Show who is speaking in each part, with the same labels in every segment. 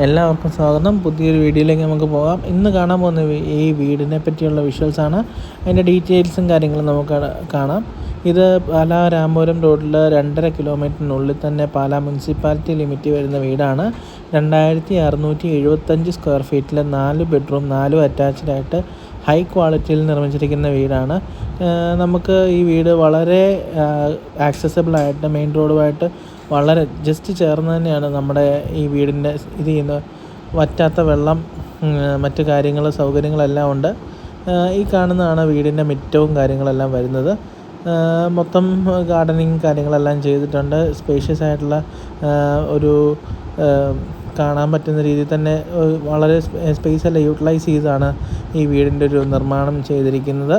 Speaker 1: എല്ലാവർക്കും സ്വാഗതം. പുതിയൊരു വീഡിയോയിലേക്ക് നമുക്ക് പോകാം. ഇന്ന് കാണാൻ പോകുന്ന ഈ വീടിനെ പറ്റിയുള്ള വിഷ്വൽസാണ് അതിന്റെ ഡീറ്റെയിൽസും കാര്യങ്ങളും നമുക്ക് കാണാം. ഇത് പാലാ രാമപുരം റോഡിൽ രണ്ടര കിലോമീറ്ററിനുള്ളിൽ തന്നെ പാലാ മുനിസിപ്പാലിറ്റി ലിമിറ്റ് വരുന്ന വീടാണ്. രണ്ടായിരത്തി അറുന്നൂറ്റി എഴുപത്തഞ്ച് സ്ക്വയർ ഫീറ്റിൽ നാല് ബെഡ്റൂം നാലും അറ്റാച്ച്ഡ് ആയിട്ട് ഹൈ ക്വാളിറ്റിയിൽ നിർമ്മിച്ചിരിക്കുന്ന വീടാണ്. നമുക്ക് ഈ വീട് വളരെ ആക്സസബിളായിട്ട് മെയിൻ റോഡുമായിട്ട് വളരെ ജസ്റ്റ് ചേർന്ന് തന്നെയാണ് നമ്മുടെ ഈ വീടിന്റെ ഇത് ചെയ്യുന്ന വറ്റാത്ത വെള്ളം മറ്റു കാര്യങ്ങൾ സൗകര്യങ്ങളെല്ലാം ഉണ്ട്. ഈ കാണുന്നതാണ് വീടിന്റെ മിറ്റവും കാര്യങ്ങളെല്ലാം വരുന്നത്. മൊത്തം ഗാർഡനിങ് കാര്യങ്ങളെല്ലാം ചെയ്തിട്ടുണ്ട്. സ്പേഷ്യസ് ആയിട്ടുള്ള ഒരു കാണാൻ പറ്റുന്ന രീതിയിൽ തന്നെ വളരെ സ്പേസ് എല്ലാം യൂട്ടിലൈസ് ചെയ്താണ് ഈ വീടിന്റെ ഒരു നിർമ്മാണം ചെയ്തിരിക്കുന്നത്.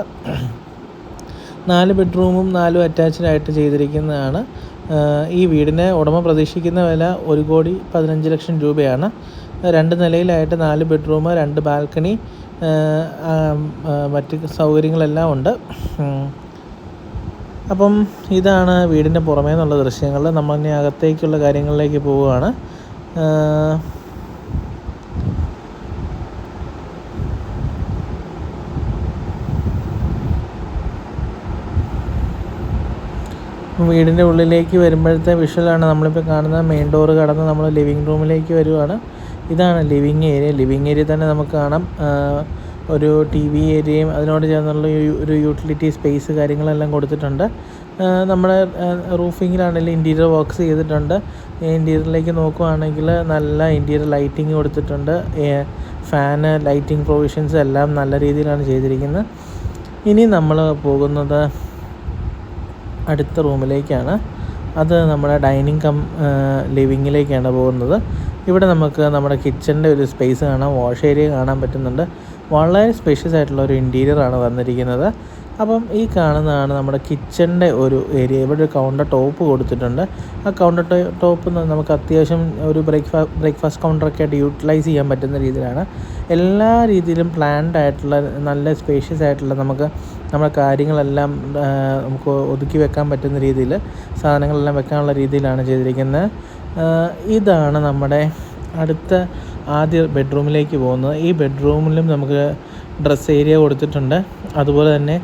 Speaker 1: നാല് ബെഡ്റൂമും നാലും അറ്റാച്ച്ഡ് ആയിട്ട് ചെയ്തിരിക്കുന്നതാണ്. ഈ വീടിന് ഉടമ പ്രതീക്ഷിക്കുന്ന വില ഒരു കോടി പതിനഞ്ച് ലക്ഷം രൂപയാണ്. രണ്ട് നിലയിലായിട്ട് നാല് ബെഡ്റൂം രണ്ട് ബാൽക്കണി മറ്റ് സൗകര്യങ്ങളെല്ലാം ഉണ്ട്. അപ്പം ഇതാണ് വീടിന്റെ പുറമേ നിന്നുള്ള ദൃശ്യങ്ങൾ. നമ്മൾ ഇനി അകത്തേക്കുള്ള കാര്യങ്ങളിലേക്ക് പോവുകയാണ്. വീടിന്റെ ഉള്ളിലേക്ക് വരുമ്പോഴത്തെ വിഷ്വലാണ് നമ്മളിപ്പോൾ കാണുന്നത്. മെയിൻ ഡോറ് കടന്ന് നമ്മൾ ലിവിങ് റൂമിലേക്ക് വരുവാണ്. ഇതാണ് ലിവിങ് ഏരിയ ലിവിങ് ഏരിയ തന്നെ നമുക്ക് കാണാം. ഒരു ടി വി ഏരിയയും അതിനോട് ചേർന്നുള്ള ഒരു- യൂട്ടിലിറ്റി സ്പേസ് കാര്യങ്ങളെല്ലാം കൊടുത്തിട്ടുണ്ട്. നമ്മുടെ റൂഫിങ്ങിലാണെങ്കിലും ഇന്റീരിയർ വർക്ക്സ് ചെയ്തിട്ടുണ്ട്. ഇന്റീരിയറിലേക്ക് നോക്കുവാണെങ്കിൽ നല്ല ഇന്റീരിയർ ലൈറ്റിംഗ് കൊടുത്തിട്ടുണ്ട്. ഫാന് ലൈറ്റിംഗ് പ്രൊവിഷൻസ് എല്ലാം നല്ല രീതിയിലാണ് ചെയ്തിരിക്കുന്നത്. ഇനി നമ്മൾ പോകുന്നത് അടുത്ത റൂമിലേക്കാണ്. അത് നമ്മുടെ ഡൈനിങ് കം ലിവിങ്ങിലേക്കാണ് പോകുന്നത്. ഇവിടെ നമുക്ക് നമ്മുടെ കിച്ചണിന്റെ ഒരു സ്പേസ് കാണാം. വാഷ് ഏരിയ കാണാൻ പറ്റുന്നുണ്ട്. വളരെ സ്പേഷ്യസ് ആയിട്ടുള്ള ഒരു ഇന്റീരിയർ ആണ് വന്നിരിക്കുന്നത്. അപ്പം ഈ കാണുന്നതാണ് നമ്മുടെ കിച്ചണിന്റെ ഒരു ഏരിയ ഇവിടെ ഒരു കൗണ്ടർ ടോപ്പ് കൊടുത്തിട്ടുണ്ട്. ആ കൗണ്ടർ ടോപ്പ് നമുക്ക് അത്യാവശ്യം ഒരു ബ്രേക്ക്ഫാ ബ്രേക്ക്ഫാസ്റ്റ് കൗണ്ടറൊക്കെ ആയിട്ട് യൂട്ടിലൈസ് ചെയ്യാൻ പറ്റുന്ന രീതിയിലാണ്. എല്ലാ രീതിയിലും പ്ലാൻഡ് ആയിട്ടുള്ള നല്ല സ്പേഷ്യസ് ആയിട്ടുള്ള നമുക്ക് നമ്മുടെ കാര്യങ്ങളെല്ലാം നമുക്ക് ഒതുക്കി വെക്കാൻ പറ്റുന്ന രീതിയിൽ സാധനങ്ങളെല്ലാം വെക്കാനുള്ള രീതിയിലാണ് ചെയ്തിരിക്കുന്നത്. ഇതാണ് നമ്മുടെ അടുത്ത ആദ്യ ബെഡ്റൂമിലേക്ക് പോകുന്നത്. ഈ ബെഡ്റൂമിലും നമുക്ക് ഡ്രസ്സ് ഏരിയ കൊടുത്തിട്ടുണ്ട്. അതുപോലെ തന്നെ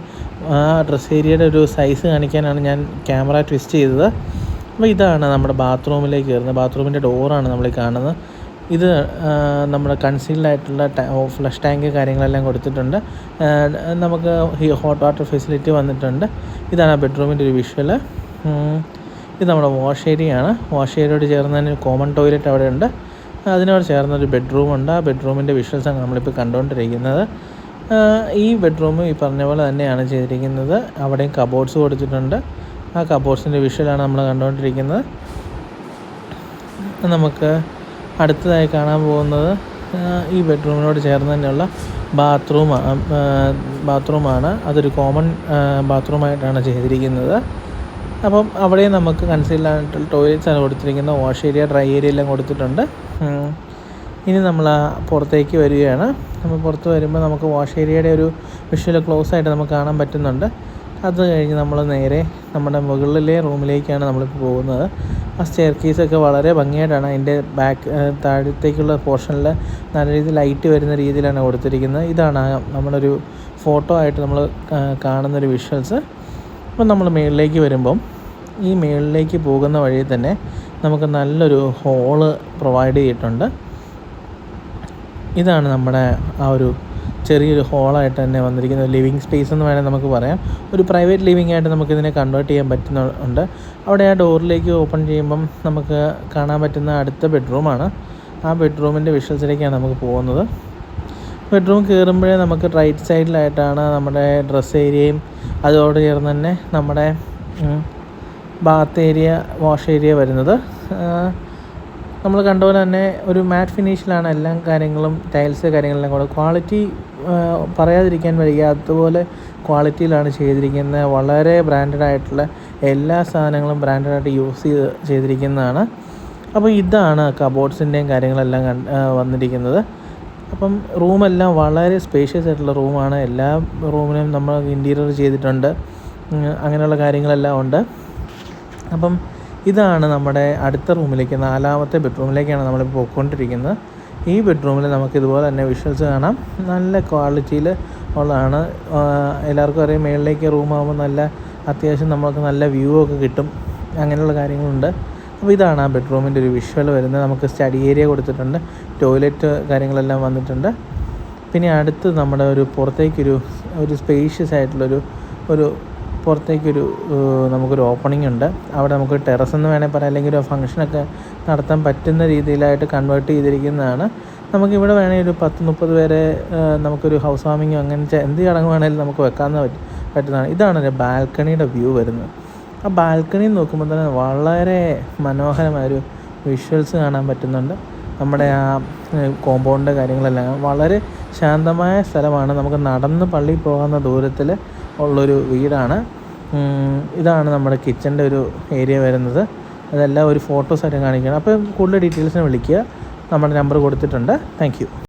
Speaker 1: ആ ഡ്രസ് ഏരിയയുടെ ഒരു സൈസ് കാണിക്കാനാണ് ഞാൻ ക്യാമറ ട്വിസ്റ്റ് ചെയ്തത്. അപ്പോൾ ഇതാണ് നമ്മുടെ ബാത്റൂമിലേക്ക് കയറുന്നത്. ബാത്റൂമിന്റെ ഡോറാണ് നമ്മൾ കാണുന്നത്. ഇത് നമ്മുടെ കൺസീൽഡ് ആയിട്ടുള്ള ഫ്ലഷ് ടാങ്ക് കാര്യങ്ങളെല്ലാം കൊടുത്തിട്ടുണ്ട്. നമുക്ക് ഹോട്ട് വാട്ടർ ഫെസിലിറ്റി വന്നിട്ടുണ്ട്. ഇതാണ് ആ ബെഡ്റൂമിന്റെ ഒരു വിഷ്വൽ ഇത് നമ്മുടെ വാഷ് ഏരിയയാണ് വാഷ് ഏരിയയോട് ചേർന്ന് തന്നെ ഒരു കോമൺ ടോയ്ലറ്റ് അവിടെ ഉണ്ട്. അതിനോട് ചേർന്നൊരു ബെഡ്റൂമുണ്ട് ആ ബെഡ്റൂമിന്റെ വിഷ്വൽസാണ് നമ്മളിപ്പോൾ കണ്ടുകൊണ്ടിരിക്കുന്നത്. ഈ ബെഡ്റൂമും ഈ പറഞ്ഞ പോലെ തന്നെയാണ് ചെയ്തിരിക്കുന്നത്. അവിടെയും കബോർഡ്സ് കൊടുത്തിട്ടുണ്ട്. ആ കബോർഡ്സിന്റെ വിഷ്വലാണ് നമ്മൾ കണ്ടുകൊണ്ടിരിക്കുന്നത്. നമുക്ക് അടുത്തതായി കാണാൻ പോകുന്നത് ഈ ബെഡ്റൂമിനോട് ചേർന്ന് തന്നെയുള്ള ബാത്റൂം ബാത്റൂമാണ് അതൊരു കോമൺ ബാത്റൂമായിട്ടാണ് ചെയ്തിരിക്കുന്നത്. അപ്പം അവിടെ നമുക്ക് കൺസീൽഡ് ആയിട്ടുള്ള ടോയ്ലറ്റ്സ് ആണ് കൊടുത്തിരിക്കുന്നത്. വാഷ് ഏരിയ ഡ്രൈ ഏരിയ എല്ലാം കൊടുത്തിട്ടുണ്ട്. ഇനി നമ്മൾ പുറത്തേക്ക് വരികയാണ്. നമ്മൾ പുറത്ത് വരുമ്പോൾ നമുക്ക് വാഷ് ഏരിയയുടെ ഒരു വിഷ്വൽ ക്ലോസ് ആയിട്ട് നമുക്ക് കാണാൻ പറ്റുന്നുണ്ട്. അത് കഴിഞ്ഞ് നമ്മൾ നേരെ നമ്മുടെ മുകളിലെ റൂമിലേക്കാണ് നമ്മളിപ്പോൾ പോകുന്നത്. ആ സ്റ്റെയർ കേസൊക്കെ വളരെ ഭംഗിയായിട്ടാണ് അതിന്റെ ബാക്ക് താഴത്തേക്കുള്ള പോർഷനിൽ നല്ല രീതിയിൽ ലൈറ്റ് വരുന്ന രീതിയിലാണ് കൊടുത്തിരിക്കുന്നത്. ഇതാണ് നമ്മളൊരു ഫോട്ടോ ആയിട്ട് നമ്മൾ കാണുന്നൊരു വിഷ്വൽസ് അപ്പം നമ്മൾ മുകളിലേക്ക് വരുമ്പം ഈ മുകളിലേക്ക് പോകുന്ന വഴി തന്നെ നമുക്ക് നല്ലൊരു ഹോൾ പ്രൊവൈഡ് ചെയ്തിട്ടുണ്ട്. ഇതാണ് നമ്മുടെ ആ ഒരു ചെറിയൊരു ഹോളായിട്ട് തന്നെ വന്നിരിക്കുന്ന ലിവിങ് സ്പേസ് എന്ന് വേണമെങ്കിൽ നമുക്ക് പറയാം. ഒരു പ്രൈവറ്റ് ലിവിങ് ആയിട്ട് നമുക്കിതിനെ കൺവേർട്ട് ചെയ്യാൻ പറ്റുന്നുണ്ട്. അവിടെ ആ ഡോറിലേക്ക് ഓപ്പൺ ചെയ്യുമ്പം നമുക്ക് കാണാൻ പറ്റുന്ന അടുത്ത ബെഡ്റൂമാണ് ആ ബെഡ്റൂമിന്റെ വിഷ്വൽസിലേക്കാണ് നമുക്ക് പോകുന്നത്. ബെഡ്റൂം കയറുമ്പോഴേ നമുക്ക് റൈറ്റ് സൈഡിലായിട്ടാണ് നമ്മുടെ ഡ്രസ്സ് ഏരിയയും അതോട് ചേർന്ന് തന്നെ നമ്മുടെ ബാത്ത് ഏരിയ വാഷ് ഏരിയ വരുന്നത്. നമ്മൾ കണ്ട പോലെ തന്നെ ഒരു മാറ്റ് ഫിനിഷിലാണ് എല്ലാ കാര്യങ്ങളും ടൈൽസ് കാര്യങ്ങളെല്ലാം കൂടെ. ക്വാളിറ്റി പറയാതിരിക്കാൻ വയ്യ. അതുപോലെ ക്വാളിറ്റിയിലാണ് ചെയ്തിരിക്കുന്നത്. വളരെ ബ്രാൻഡഡ് ആയിട്ടുള്ള എല്ലാ സാധനങ്ങളും ബ്രാൻഡഡ് ആയിട്ട് യൂസ് ചെയ്ത് ചെയ്തിരിക്കുന്നതാണ്. അപ്പോൾ ഇതാണ് കബോർഡ്സിന്റെയും കാര്യങ്ങളെല്ലാം വന്നിരിക്കുന്നത്. അപ്പം റൂമെല്ലാം വളരെ സ്പേഷ്യസ് ആയിട്ടുള്ള റൂമാണ്. എല്ലാ റൂമിനും നമ്മൾ ഇന്റീരിയർ ചെയ്തിട്ടുണ്ട്. അങ്ങനെയുള്ള കാര്യങ്ങളെല്ലാം ഉണ്ട്. അപ്പം ഇതാണ് നമ്മുടെ അടുത്ത റൂമിലേക്ക് നാലാമത്തെ ബെഡ്റൂമിലേക്കാണ് നമ്മളിപ്പോൾ പോയിക്കൊണ്ടിരിക്കുന്നത്. ഈ ബെഡ്റൂമിൽ നമുക്ക് ഇതുപോലെ തന്നെ വിഷ്വൽസ് കാണാം. നല്ല ക്വാളിറ്റിയിൽ ഉള്ളതാണ്. എല്ലാവർക്കും അറിയാം മേളിലേക്ക് റൂമാകുമ്പോൾ നല്ല അത്യാവശ്യം നമുക്ക് നല്ല വ്യൂ ഒക്കെ കിട്ടും. അങ്ങനെയുള്ള കാര്യങ്ങളുണ്ട്. അപ്പോൾ ഇതാണ് ആ ബെഡ്റൂമിന്റെ ഒരു വിഷ്വൽ വരുന്നത്. നമുക്ക് സ്റ്റഡി ഏരിയ കൊടുത്തിട്ടുണ്ട്. ടോയ്ലറ്റ് കാര്യങ്ങളെല്ലാം വന്നിട്ടുണ്ട്. പിന്നെ അടുത്ത് നമ്മുടെ ഒരു പുറത്തേക്കൊരു ഒരു സ്പേഷ്യസ് ആയിട്ടുള്ളൊരു ഒരു പുറത്തേക്കൊരു നമുക്കൊരു ഓപ്പണിംഗ് ഉണ്ട്. അവിടെ നമുക്ക് ടെറസ് എന്ന് വേണേൽ പറയാം. അല്ലെങ്കിൽ ഒരു ഫംഗ്ഷനൊക്കെ നടത്താൻ പറ്റുന്ന രീതിയിലായിട്ട് കൺവേർട്ട് ചെയ്തിരിക്കുന്നതാണ്. നമുക്കിവിടെ വേണമെങ്കിൽ ഒരു പത്ത് മുപ്പത് പേരെ നമുക്കൊരു ഹൗസ് വാമിങ്ങോ അങ്ങനത്തെ എന്ത് ചടങ്ങ് വേണമെങ്കിലും നമുക്ക് വെക്കാവുന്ന പറ്റ- പറ്റുന്നതാണ്. ഇതാണ് ഒരു ബാൽക്കണിയുടെ വ്യൂ വരുന്നത്. ആ ബാൽക്കണി നോക്കുമ്പോൾ തന്നെ വളരെ മനോഹരമായൊരു വിഷ്വൽസ് കാണാൻ പറ്റുന്നുണ്ട്. നമ്മുടെ ആ കോമ്പൗണ്ട് കാര്യങ്ങളെല്ലാം. വളരെ ശാന്തമായ സ്ഥലമാണ്. നമുക്ക് നടന്ന് പള്ളിയിൽ പോകാവുന്ന ദൂരത്തിൽ ഉള്ളൊരു വീടാണ്. ഇതാണ് നമ്മുടെ കിച്ചന്റെ ഒരു ഏരിയ വരുന്നത്. അതെല്ലാം ഒരു ഫോട്ടോസ് ആയിട്ട് കാണിക്കണം. അപ്പോൾ കൂടുതൽ ഡീറ്റെയിൽസിന് വിളിക്കുക. നമ്മുടെ നമ്പർ കൊടുത്തിട്ടുണ്ട്. താങ്ക്